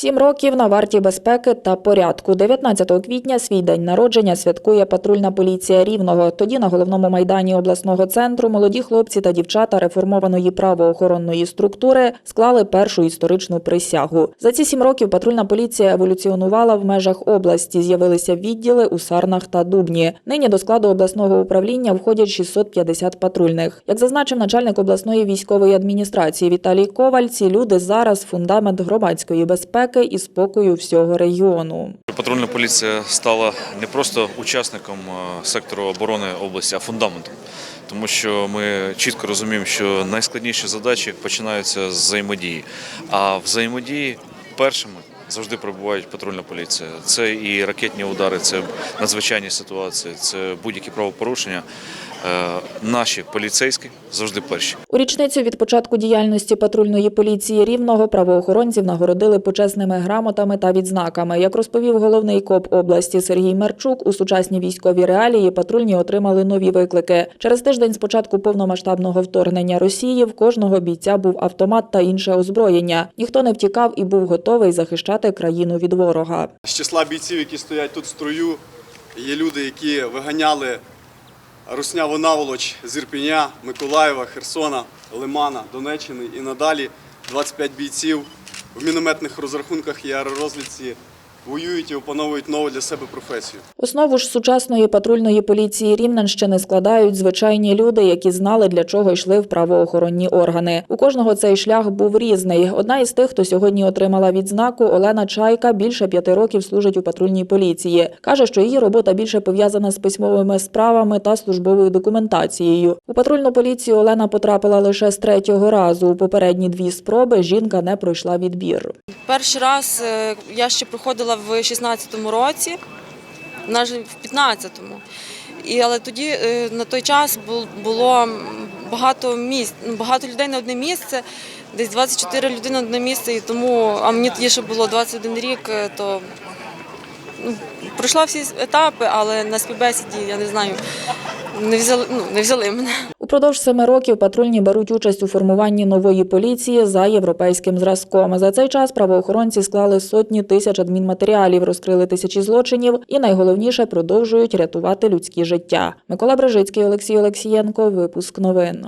Сім років на варті безпеки та порядку. 19 квітня свій день народження святкує патрульна поліція Рівного. Тоді на головному майдані обласного центру молоді хлопці та дівчата реформованої правоохоронної структури склали першу історичну присягу. За ці сім років патрульна поліція еволюціонувала в межах області. З'явилися відділи у Сарнах та Дубні. Нині до складу обласного управління входять 650 патрульних. Як зазначив начальник обласної військової адміністрації Віталій Коваль, ці люди зараз фундамент громадської безпеки і спокою всього регіону. Патрульна поліція стала не просто учасником сектору оборони області, а фундаментом. Тому що ми чітко розуміємо, що найскладніші задачі починаються з взаємодії. А взаємодії першими завжди перебувають патрульна поліція. Це і ракетні удари, це надзвичайні ситуації, це будь-які правопорушення. Е, Наші поліцейські завжди перші. У річницю від початку діяльності патрульної поліції Рівного правоохоронців нагородили почесними грамотами та відзнаками. Як розповів головний коп області Сергій Мерчук, у сучасній військовій реалії патрульні отримали нові виклики. Через тиждень з початку повномасштабного вторгнення Росії в кожного бійця був автомат та інше озброєння. Ніхто не втікав і був готовий захищати країну від ворога. З числа бійців, які стоять тут в строю, є люди, які виганяли русняву наволоч з Ірпеня, Миколаєва, Херсона, Лимана, Донеччини і надалі. 25 бійців. В мінометних розрахунках і аеророзвідці воюють і опановують нову для себе професію. Основу ж сучасної патрульної поліції Рівненщини складають звичайні люди, які знали, для чого йшли в правоохоронні органи. У кожного цей шлях був різний. Одна із тих, хто сьогодні отримала відзнаку, Олена Чайка, більше п'яти років служить у патрульній поліції. каже, що її робота більше пов'язана з письмовими справами та службовою документацією. У патрульну поліцію Олена потрапила лише з третього разу. У попередні дві спроби жінка не пройшла відбір. Перший раз е, я ще проходила в 16-му році, навіть в 15-му. І, але тоді е, на той час було багато місць, ну, багато людей на одне місце, десь 24 людини на одне місце, і тому, а мені тоді ще було 21 рік, е, то ну, пройшла всі етапи, але на співбесіді, я не знаю, не взяли, ну, не взяли мене. Упродовж семи років патрульні беруть участь у формуванні нової поліції за європейським зразком. За цей час правоохоронці склали сотні тисяч адмінматеріалів, розкрили тисячі злочинів і найголовніше продовжують рятувати людські життя. Микола Брежицький, Олексій Олексієнко. Випуск новин.